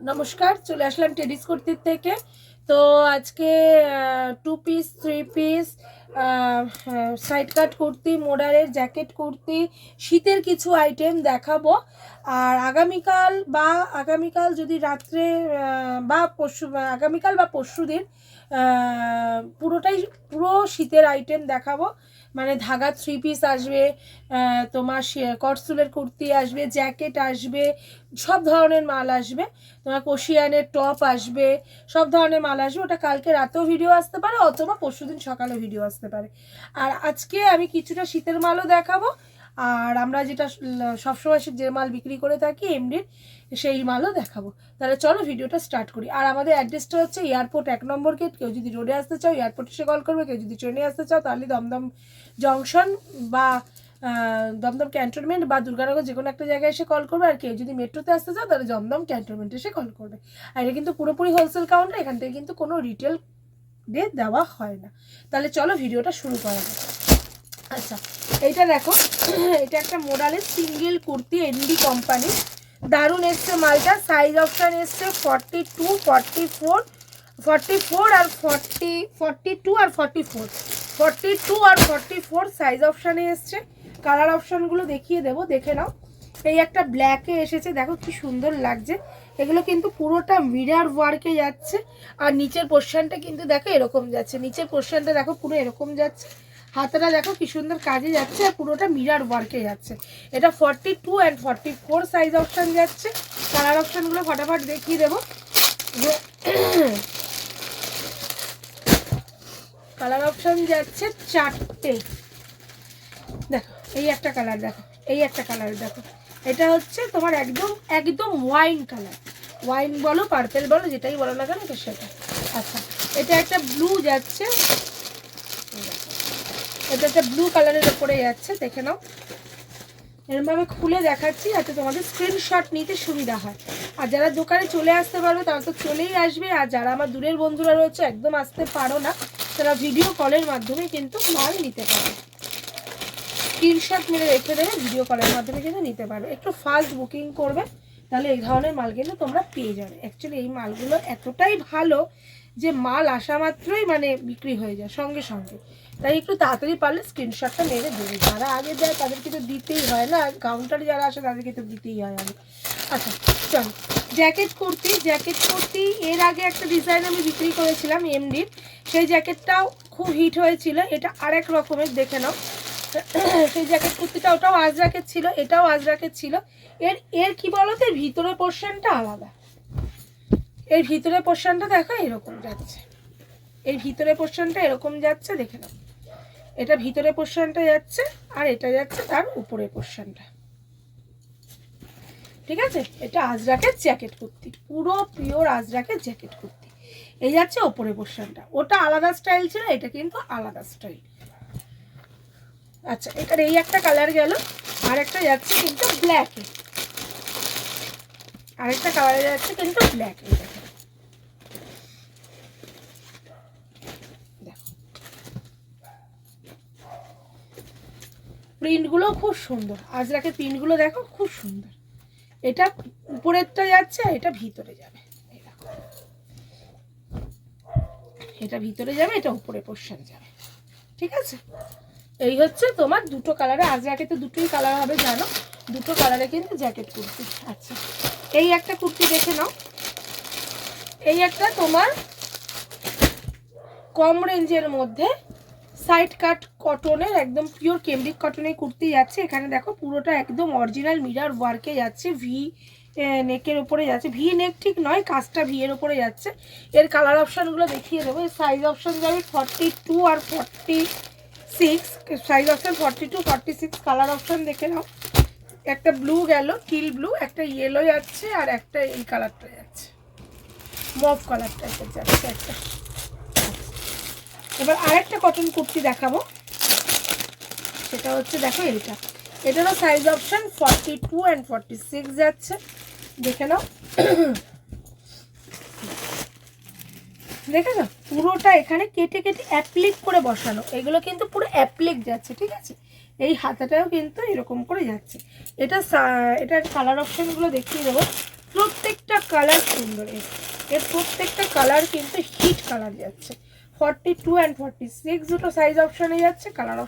নমস্কার, চলে আসলাম টেডিস কুর্তির থেকে। তো আজকে two piece three piece side cut kurti মোডারের jacket kurti, শীতের কিছু আইটেম দেখাবো। আর আগামীকাল বা আগামীকাল যদি রাত্রে বা পরশু, আগামীকাল বা পরশু দিন পুরোটাই, পুরো শীতের আইটেম দেখাবো। মানে ধাগা থ্রি পিস আসবে তোমার কটসুলের কুর্তি আসবে, জ্যাকেট আসবে, সব ধরনের মাল আসবে। তোমার কোশিয়ানের টপ আসবে, সব ধরনের মাল আসবে। ওটা কালকে রাতেও ভিডিও আসতে পারে, অথবা পরশুদিন সকালে ভিডিও আসতে পারে। আর আজকে আমি কিছুটা শীতের মালও দেখাবো। আর আমরা যেটা সবসময় সে যে মাল বিক্রি করে থাকি এমডির সেই মালও দেখাবো। তাহলে চলো ভিডিওটা স্টার্ট করি। আর আমাদের অ্যাড্রেসটা হচ্ছে এয়ারপোর্ট এক নম্বর গেট কেউ যদি রোডে আসতে চাও এয়ারপোর্টে এসে কল করবে। কেউ যদি ট্রেনে আসতে চাও, তাহলে দমদম জংশন বা দমদম ক্যান্টনমেন্ট বা দুর্গানগর যে কোনো একটা জায়গায় এসে কল করবে। আর কেউ যদি মেট্রোতে আসতে চাও, তাহলে দমদম ক্যান্টনমেন্টে এসে কল করবে। আর এটা কিন্তু পুরোপুরি হোলসেল কাউন্টার এখান থেকে কিন্তু কোনো রিটেল ডে দেওয়া হয় না। তাহলে চলো ভিডিওটা শুরু করা যাক। আচ্ছা এইটা দেখো, এটা একটা মোডালের সিঙ্গেল কুর্তি এনডি কোম্পানি দারুণ এসছে মালটা সাইজ অপশান এসছে forty two forty four four আর ফর্টি ফর্টি টু আর ফর্টি ফোর ফর্টি টু আর ফর্টি ফোর সাইজ অপশানে এসছে। কালার অপশানগুলো দেখিয়ে দেবো, দেখে নাও। এই একটা ব্ল্যাকে এসেছে, দেখো কি সুন্দর লাগছে। এগুলো কিন্তু পুরোটা মিরার ওয়ার্কে যাচ্ছে, আর নিচের পোর্শনটা কিন্তু দেখো এরকম যাচ্ছে। নিচের পোর্শনটা দেখো পুরো এরকম যাচ্ছে। হাতাটা দেখো কি সুন্দর কাজে যাচ্ছে আর পুরোটা মিরার ওয়ার্কে যাচ্ছে। এটা forty two and forty four size option যাচ্ছে কালার অপশানগুলো ফটাফট দেখিয়ে দেবো। কালার অপশান যাচ্ছে চারটে। দেখো, এই একটা কালার দেখো, এই একটা কালার দেখো। এটা হচ্ছে তোমার একদম একদম ওয়াইন কালার ওয়াইন বলো পার্পেল বলো, যেটাই বলো না কেন সেটা। আচ্ছা এটা একটা ব্লু যাচ্ছে। এটা একটা ব্লু কালারের ওপরে যাচ্ছে দেখে নাও। এরমভাবে খুলে দেখাচ্ছি, যাতে তোমাদের স্ক্রিনশট নিতে সুবিধা হয়। আর যারা দোকানে চলে আসতে পারবে, তারা তো চলেই আসবে। আর যারা আমার দূরের বন্ধুরা রয়েছে, একদম আসতে পারো না। তারা ভিডিও কলের মাধ্যমে কিন্তু মাল নিতে পারবে। স্ক্রিনশট মেরে রেখে দেবে ভিডিও কলের মাধ্যমে কিন্তু নিতে পারবে। একটু ফাস্ট বুকিং করবে, তাহলে এই ধরনের মাল কিন্তু তোমরা পেয়ে যাবে। অ্যাকচুয়ালি এই মালগুলো এতটাই ভালো যে মাল আসা মাত্রই মানে বিক্রি হয়ে যায়, সঙ্গে সঙ্গে। তাই একটু তাড়াতাড়ি পারলে স্ক্রিনশটটা মেরে দেবে যারা আগে দেয় তাদেরকে তো দিতেই হয় না কাউন্টারে যারা আসে তাদেরকে তো দিতেই হয় আগে। আচ্ছা চল। জ্যাকেট কুর্তি জ্যাকেট কুর্তি, এর আগে একটা ডিজাইন আমি বিক্রি করেছিলাম এমডির সেই জ্যাকেটটাও খুব হিট হয়েছিল, এটা আরেক রকমের, দেখে নাও। সেই জ্যাকেট কুর্তিটা ওটাও আজরাকের ছিল, এটাও আজরাকের ছিল। এর এর কি বলতো, এর ভিতরে পোর্শনটা আলাদা। এর ভিতরে পোর্শনটা দেখো, এরকম যাচ্ছে। এর ভিতরে পোর্শনটা এরকম যাচ্ছে, দেখে নাও। এটা ভিতরে পোর্শনটা যাচ্ছে আর এটা যাচ্ছে তার উপরে পোর্শনটা ঠিক আছে? এটা আজরাকের জ্যাকেট কুর্তি, পুরো পিওর আজরাকের জ্যাকেট কুর্তি। এই যাচ্ছে ওপরে পোর্শনটা ওটা আলাদা স্টাইল ছিল, এটা কিন্তু আলাদা স্টাইল আচ্ছা এটার এই একটা কালার গেল, আর একটা যাচ্ছে কিন্তু ব্ল্যাকে আরেকটা কালার যাচ্ছে কিন্তু ব্ল্যাক এই দেখো দেখো প্রিন্টগুলো খুব সুন্দর। আজরাকের প্রিন্টগুলো দেখো, খুব সুন্দর। এটা উপরেরটা যাচ্ছে আর এটা ভিতরে যাবে। এটা ভিতরে যাবে, এটা উপরে পোর্শন যাবে। ঠিক আছে? এই হচ্ছে তোমার দুটো কালারে আজরাকে তো দুটোই কালার হবে, জানো? দুটো কালারে কিন্তু জ্যাকেট কুর্তি। আচ্ছা। এই একটা কুর্তি দেখে নাও। এই একটা তোমার কম রেঞ্জের মধ্যে সাইড কাট কটনের একদম পিওর কেমব্রিক কটনের কুর্তি যাচ্ছে। এখানে দেখো পুরোটা একদম অরিজিনাল মিরার ওয়ার্কে যাচ্ছে ভি নেকের উপরে যাচ্ছে। ভি নেক ঠিক নয়, কাজটা ভি এর উপরে যাচ্ছে। এর কালার অপশানগুলো দেখিয়ে দেবো। এর সাইজ অপশান যাবে ফর্টি টু আর forty six size option forty two forty six colour option দেখে নাও। একটা ব্লু গেল টিল ব্লু একটা ইয়েলো যাচ্ছে আর একটা এই কালারটা যাচ্ছে। মফ কালারটা যাচ্ছে একটা। এবার আরেকটা কটন কুর্তি দেখাবো। সেটা হচ্ছে, দেখো এইটা। এটারও size option forty two and forty six যাচ্ছে। দেখে নাও। দেখে না পুরোটা এখানে কেটে কেটে অ্যাপ্লিক করে বসানো। এগুলো কিন্তু পুরো অ্যাপ্লিক যাচ্ছে, ঠিক আছে? এই হাতাটাও কিন্তু এরকম করে যাচ্ছে। এটা এটার কালার অপশানগুলো দেখিয়ে দেবো। প্রত্যেকটা কালার সুন্দর এর প্রত্যেকটা কালার কিন্তু হিট কালার যাচ্ছে। Forty two and forty six দুটো সাইজ যাচ্ছে কালার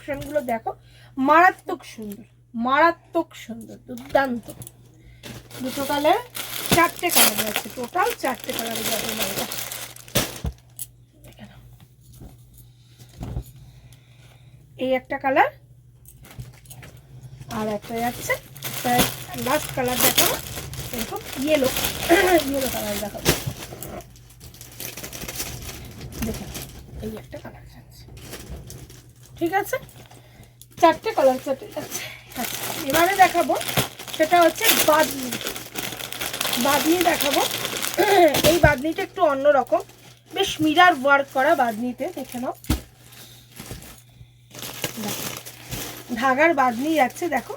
দেখো। মারাত্মক সুন্দর মারাত্মক সুন্দর, দুর্দান্ত। দুটো কালার চারটে কালার টোটাল চারটে এই একটা কালার আর একটা যাচ্ছে লাস্ট কালার এরকম ইয়েলো ইয়েলো কালার দেখাবো দেখে নাও, এই একটা কালার যাচ্ছে ঠিক আছে? চারটে কালার চারটে যাচ্ছে। আচ্ছা এবারে দেখাবো সেটা হচ্ছে বাদনি। বাদনি দেখাবো। এই বাদনিটা একটু অন্যরকম বেশ মিরার ওয়ার্ক করা বাদনিতে দেখে নাও। ধাগার বাদনি যাচ্ছে দেখো।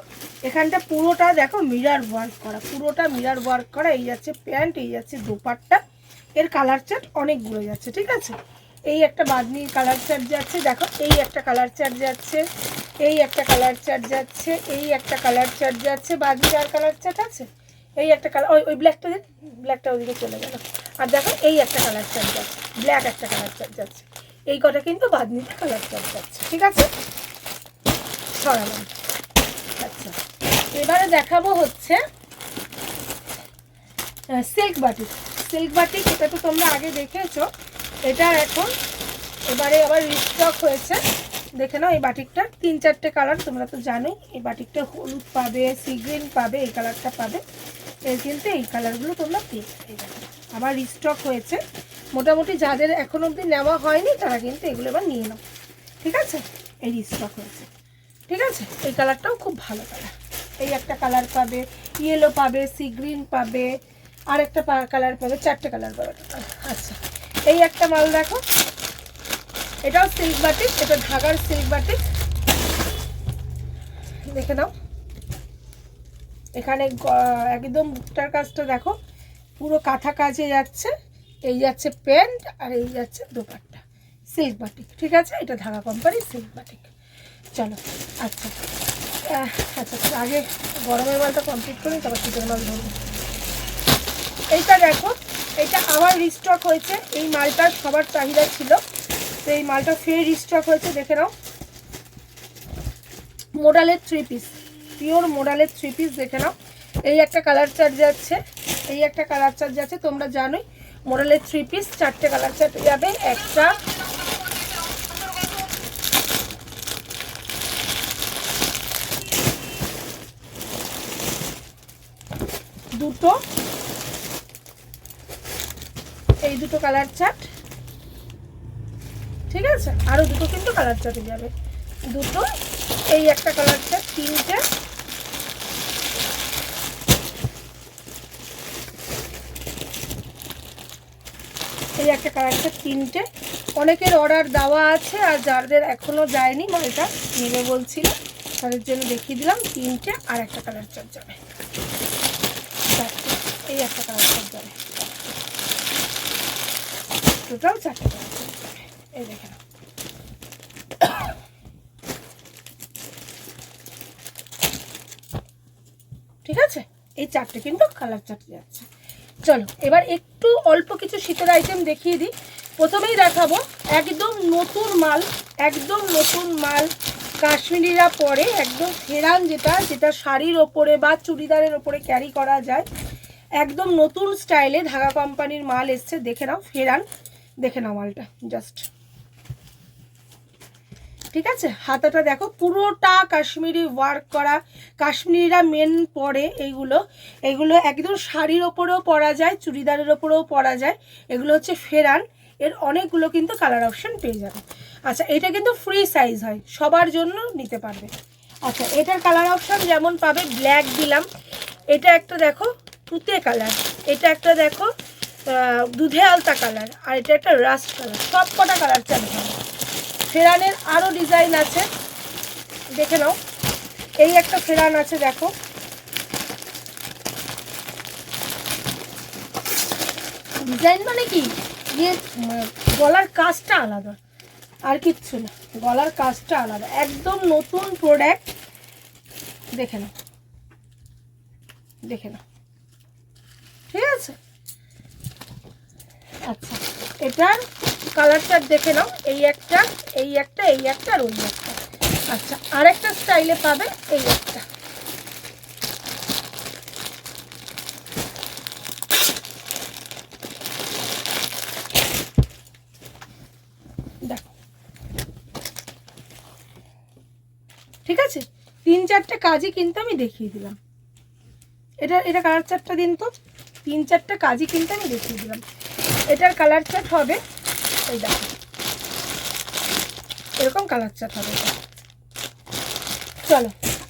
এখানটা পুরোটা দেখো মিরার ওয়ার্ক করা। পুরোটা মিরার ওয়ার্ক করা। এই যাচ্ছে প্যান্ট এই যাচ্ছে দোপাট্টা। এর কালার চার্ট অনেকগুলো যাচ্ছে ঠিক আছে? এই একটা বাদনির কালার চার্ট যাচ্ছে, দেখো, এই একটা কালার চার্ট যাচ্ছে, এই একটা কালার চার্ট যাচ্ছে, এই একটা কালার চার্ট যাচ্ছে বাদনির আর কালার চার্ট আছে? এই একটা কালার ওই ওই ব্ল্যাকটা ব্ল্যাকটা ওদিকে চলে গেল। আর দেখো, এই একটা কালার চার্ট যাচ্ছে ব্ল্যাক একটা কালার চার্ট যাচ্ছে। এই কটা কিন্তু বাদনিতে কালার চার্ট যাচ্ছে, ঠিক আছে? সরালাম। আচ্ছা এবারে দেখাবো হচ্ছে সিল্ক বাটিক সিল্ক বাটিক এটা তো তোমরা আগে দেখেছ এটা এখন এবারে আবার রিস্টক হয়েছে। দেখে নাও এই বাটিকটা তিন চারটে কালার তোমরা তো জানোই, এই বাটিকটা হলুদ পাবে সি গ্রিন পাবে, এই কালারটা পাবে। এর কিন্তু এই কালারগুলো তোমরা পেয়ে আবার রিস্টক হয়েছে। মোটামুটি যাদের এখন অবধি নেওয়া হয়নি, তারা কিন্তু এগুলো এবার নিয়ে নাও। ঠিক আছে? এই রিস্টক হয়েছে। ঠিক আছে? এই কালারটাও খুব ভালো কালার এই একটা কালার পাবে ইয়েলো পাবে সি গ্রিন পাবে আর একটা কালার পাবে, চারটে কালার পাবে আচ্ছা। এই একটা মাল দেখো। এটাও সিল্ক বাটিক এটা ঢাকার সিল্ক বাটিক দেখে নাও। এখানে একদম বুকটার কাজটা দেখো। পুরো কাঁথা কাজে যাচ্ছে। এই যাচ্ছে প্যান্ট আর এই যাচ্ছে দোপাট্টা। সিল্ক বাটিক ঠিক আছে? এটা ঢাকা কোম্পানির সিল্ক বাটিক চলো আচ্ছা। আচ্ছা, আগে গরমের মালটা কমপ্লিট করি তারপর শীতের মাল ধরবো। এইটা দেখো। এটা আবার রিস্টক হয়েছে। এই মালটা সবার চাহিদা ছিল। তো এই মালটা ফের রিস্টক হয়েছে, দেখে নাও। মোডালের থ্রি পিস পিওর মোডালের থ্রি পিস দেখে নাও। এই একটা কালার চার্ট যাচ্ছে, এই একটা কালার চার্ট যাচ্ছে, তোমরা জানোই মোডালের থ্রি পিস চারটে কালার চার্ট যাবে, একটা দুটো এই দুটো কালার চার্ট ঠিক আছে? আরও দুটো কিন্তু কালার চার্টে যাবে। দুটো, এই একটা কালার চার্ট তিনটে। এই একটা কালার চার্ট তিনটে। অনেকের অর্ডার দেওয়া আছে আর যাদের এখনও যায়নি, মালটা নেবে বলছিল। তাদের জন্য দেখিয়ে দিলাম, তিনটে আর একটা কালার চার্ট যাবে। এই একটা কালার চার্ট যাবে। টোটাল চারটে এই দেখে নাও। ঠিক আছে? এই চারটে কিন্তু কালার চারটে যাচ্ছে। চলো, এবার একটু অল্প কিছু শীতের আইটেম দেখিয়ে দিই। প্রথমেই দেখাবো, একদম নতুন মাল, একদম নতুন মাল। কাশ্মীরিরা পরে একদম ফেরান যেটা যেটা শাড়ির ওপরে বা চুড়িদারের ওপরে ক্যারি করা যায়। একদম নতুন স্টাইলে ঢাকা কোম্পানির মাল এসছে, দেখে নাও, ফেরান। দেখে নাও মালটা জাস্ট ঠিক আছে? হাতাটা দেখো, পুরোটা কাশ্মীরি ওয়ার্ক করা। কাশ্মীরিরা মেন পরে এইগুলো। এগুলো একদম শাড়ির ওপরেও পরা যায়, চুড়িদারের ওপরেও পরা যায়। এগুলো হচ্ছে ফেরান। এর অনেকগুলো কিন্তু কালার অপশন পেয়ে যাবে। আচ্ছা এটা কিন্তু ফ্রি সাইজ হয়। সবার জন্য নিতে পারবে। আচ্ছা এটার কালার অপশন যেমন পাবে ব্ল্যাক দিলাম। এটা একটা দেখো, তুতে কালার এটা একটা দেখো দুধে আলতা কালার আর এটা একটা রাস্ট কালার সব কটা কালার হবে। ফেরানের আরও ডিজাইন আছে, দেখে নাও। এই একটা ফেরান আছে, দেখো। ডিজাইন মানে কি? ইয়ে গলার কাজটা আলাদা, আর কিচ্ছু না। গলার কাজটা আলাদা, একদম নতুন প্রোডাক্ট দেখে নাও। দেখে নাও। ঠিক আচ্ছা এটার কালারটা দেখে নাও, এই একটা এই একটা এই একটা, আর ওই একটা। আচ্ছা আরেকটা স্টাইলে পাবে এই একটা। ঠিক আছে? তিন চারটে কাজই কিন্তু আমি দেখিয়ে দিলাম। এটা এটা কালার চারটা দিন তো? তিন চারটে কাজই কিন্তু আমি দেখিয়ে দিলাম। এটার কালার চার্ট হবে। এই দেখো। এরকম কালার চার্ট হবে। চলো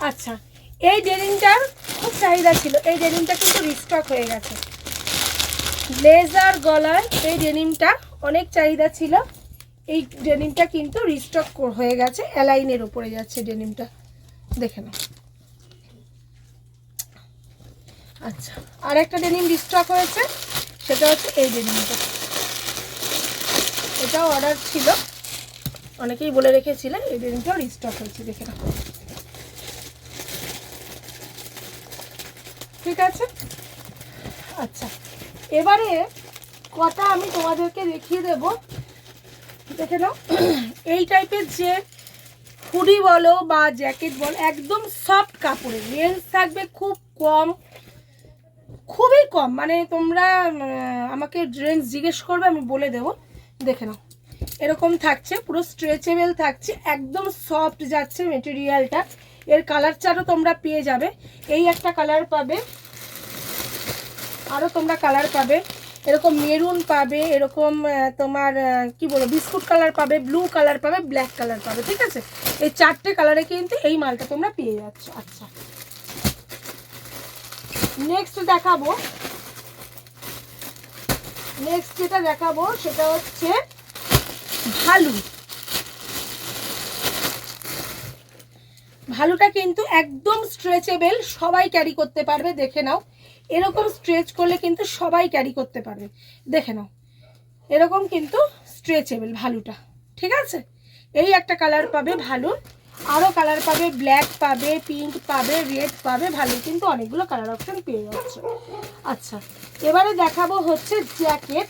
আচ্ছা। এই ডেনিমটার খুব চাহিদা ছিল। এই ডেনিমটা কিন্তু রিস্টক হয়ে গেছে। লেজার গলার এই ডেনিমটা অনেক চাহিদা ছিল। এই ডেনিমটা কিন্তু রিস্টক হয়ে গেছে। অ্যালাইনের উপরে যাচ্ছে ডেনিমটা দেখে নাও। আচ্ছা আর একটা ডেনিম রিস্টক হয়েছে। সেটা হচ্ছে এই ডেনিমটা এটাও অর্ডার ছিল। অনেকেই বলে রেখেছিলেন এই ডেনিমটাও রিস্টক হয়েছে, দেখে নাও। ঠিক আছে? আচ্ছা এবারে কটা আমি তোমাদেরকে দেখিয়ে দেব। দেখে নাও। এই টাইপের যে হুডি বলো বা জ্যাকেট বলো, একদম সফট কাপড়ের রেঞ্জ থাকবে খুব কম। খুবই কম। মানে তোমরা আমাকে রেঞ্জ জিজ্ঞেস করবে, আমি বলে দেবো। দেখে নাও। এরকম থাকছে, পুরো স্ট্রেচেবেল থাকছে, একদম সফট যাচ্ছে মেটেরিয়ালটা এর কালার চারও তোমরা পেয়ে যাবে। এই একটা কালার পাবে আরও তোমরা কালার পাবে। এরকম মেরুন পাবে, এরকম তোমার কি বলব, বিস্কুট কালার পাবে ব্লু কালার পাবে ব্ল্যাক কালার পাবে, ঠিক আছে? এই চারটে কালারে কিন্তু এই মালটা তোমরা পেয়ে যাচ্ছ। আচ্ছা। নেক্সট দেখাবো। নেক্সট যেটা দেখাবো সেটা হচ্ছে ভালু। ভালুটা কিন্তু একদম স্ট্রেচেবেল সবাই ক্যারি করতে পারবে, দেখে নাও। এরকম স্ট্রেচ করলে কিন্তু সবাই ক্যারি করতে পারবে। দেখে নাও। এরকম কিন্তু স্ট্রেচেবেল ভালুটা। ঠিক আছে? এই একটা কালার পাবে ভালু আরও কালার পাবে ব্ল্যাক পাবে পিঙ্ক পাবে রেড পাবে, ভালো, কিন্তু অনেকগুলো কালার অপশন পেয়ে যাচ্ছে। আচ্ছা এবারে দেখাবো হচ্ছে জ্যাকেট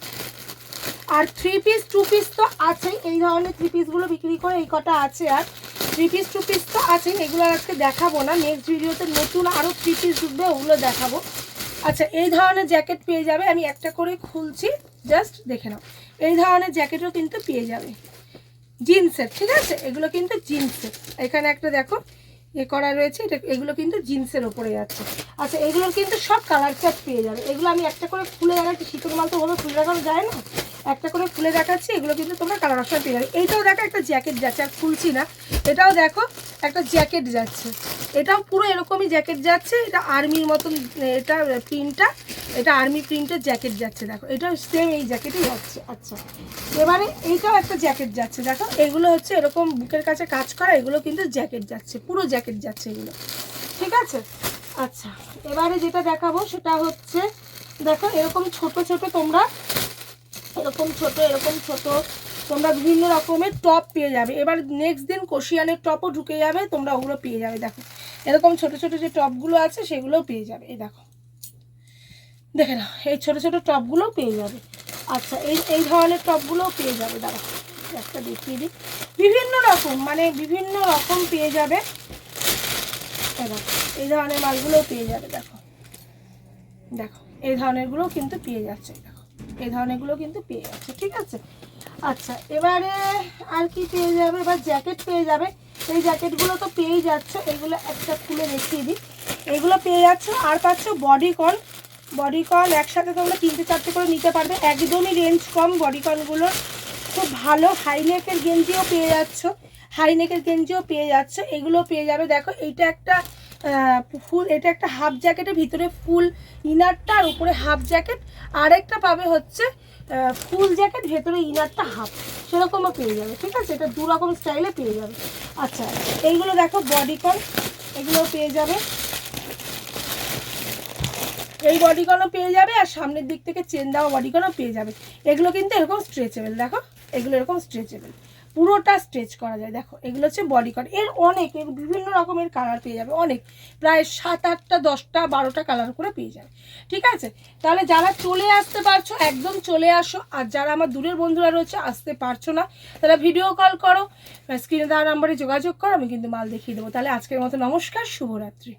আর থ্রি পিস টু পিস তো আছেই, এই ধরনের থ্রি পিসগুলো বিক্রি করে এই কটা আছে আর। থ্রি পিস টু পিস তো আছেই, এগুলো আজকে দেখাবো না। নেক্সট ভিডিওতে নতুন আরও থ্রি পিস ঢুকবে ওগুলো দেখাবো। আচ্ছা এই ধরনের জ্যাকেট পেয়ে যাবে, আমি একটা করে খুলছি জাস্ট দেখে নাও। এই ধরনের জ্যাকেটও কিন্তু পেয়ে যাবে। জিন্সের ঠিক আছে? এগুলো কিন্তু জিন্সের এখানে একটা দেখো, এ করা রয়েছে, এটা, এগুলো কিন্তু জিন্সের ওপরে যাচ্ছে আচ্ছা এগুলোর কিন্তু সব কালার চার্ট পেয়ে যাবে। এগুলো আমি একটা করে খুলে দেখাচ্ছি শীতের মাল তো ওভাবে খুলে দেখানো যায় না? একটা করে খুলে দেখাচ্ছি, এগুলো কিন্তু তোমরা কালার অপশন পেয়ে যাবে। এইটাও দেখো, একটা জ্যাকেট যাচ্ছে, আর খুলছি না। এটাও দেখো, একটা জ্যাকেট যাচ্ছে। এটাও পুরো এরকমই জ্যাকেট যাচ্ছে, এটা আর্মির মতন, এটা প্রিন্টটা এটা আর্মি প্রিন্টের জ্যাকেট যাচ্ছে, দেখো। এটাও সেম এই জ্যাকেটই যাচ্ছে আচ্ছা। এবারে এইটাও একটা জ্যাকেট যাচ্ছে, দেখো। এগুলো হচ্ছে এরকম বুকের কাছে কাজ করা, এগুলো কিন্তু জ্যাকেট যাচ্ছে, পুরো জ্যাকেট যাচ্ছে এগুলো। ঠিক আছে? আচ্ছা এবারে যেটা দেখাবো সেটা হচ্ছে, দেখো, এরকম ছোট ছোট তোমরা এরকম ছোট এরকম ছোট। তোমরা বিভিন্ন রকমের টপ পেয়ে যাবে। এবার নেক্সট দিন কোশিয়ানের টপও ঢুকে যাবে, তোমরা ওগুলো পেয়ে যাবে, দেখো। এরকম ছোট ছোট যে টপগুলো আছে, সেগুলোও পেয়ে যাবে, এই দেখো। দেখে নাও, এই ছোট ছোট টপগুলোও পেয়ে যাবে। আচ্ছা এই এই ধরনের টপগুলোও পেয়ে যাবে দাঁড়া একটা দেখিয়ে দিই। বিভিন্ন রকম মানে বিভিন্ন রকম পেয়ে যাবে। এই ধরনের মালগুলোও পেয়ে যাবে, দেখো। দেখো, এই ধরনেরগুলোও কিন্তু পেয়ে যাচ্ছে। এই ধরনেরগুলো কিন্তু পেয়ে যাচ্ছে, ঠিক আছে? আচ্ছা এবারে আর কি পেয়ে যাবে? এবার জ্যাকেট পেয়ে যাবে। এই জ্যাকেটগুলো তো পেয়েই যাচ্ছে, এগুলো একটা খুলে দেখিয়ে দিই। এগুলো পেয়ে যাচ্ছে, আর পাচ্ছ বডিকন বডিকন একসাথে তোমরা তিনটে চারটে করে নিতে পারবে। একদমই রেঞ্জ কম বডিকনগুলোর খুব ভালো হাইনেকের গেঞ্জিও পেয়ে যাচ্ছ। হাইনেকের গেঞ্জিও পেয়ে যাচ্ছ। এগুলো পেয়ে যাবে। দেখো, এইটা একটা ফুল, এটা একটা হাফ জ্যাকেটের ভিতরে ফুল ইনারটা, আর উপরে হাফ জ্যাকেট আর একটা পাবে হচ্ছে ফুল জ্যাকেট ভেতরে ইনারটা হাফ সেরকমও পেয়ে যাবে, ঠিক আছে? এটা দু রকম স্টাইলে পেয়ে যাবে। আচ্ছা এইগুলো দেখো বডিকন এগুলো পেয়ে যাবে। এই বডিকনও পেয়ে যাবে, আর সামনের দিক থেকে চেন দেওয়া বডিকনও পেয়ে যাবে। এগুলো কিন্তু এরকম স্ট্রেচেবল দেখো? এগুলো এরকম স্ট্রেচেবল পুরোটা স্ট্রেচ করা যায়। দেখো, এগুলো হচ্ছে বডি কট এর অনেক, এর বিভিন্ন রকমের কালার পেয়ে যাবে, অনেক। প্রায় সাত আটটা, দশটা, বারোটা কালার করে পেয়ে যাবে। ঠিক আছে? তাহলে যারা চলে আসতে পারছ, একদম চলে আসো। আর যারা আমার দূরের বন্ধুরা রয়েছে, আসতে পারছ না তারা ভিডিও কল করো। স্ক্রিনে দেওয়া নাম্বারে যোগাযোগ করো, আমি কিন্তু মাল দেখিয়ে দেবো। তাহলে আজকের মতো নমস্কার, শুভরাত্রি।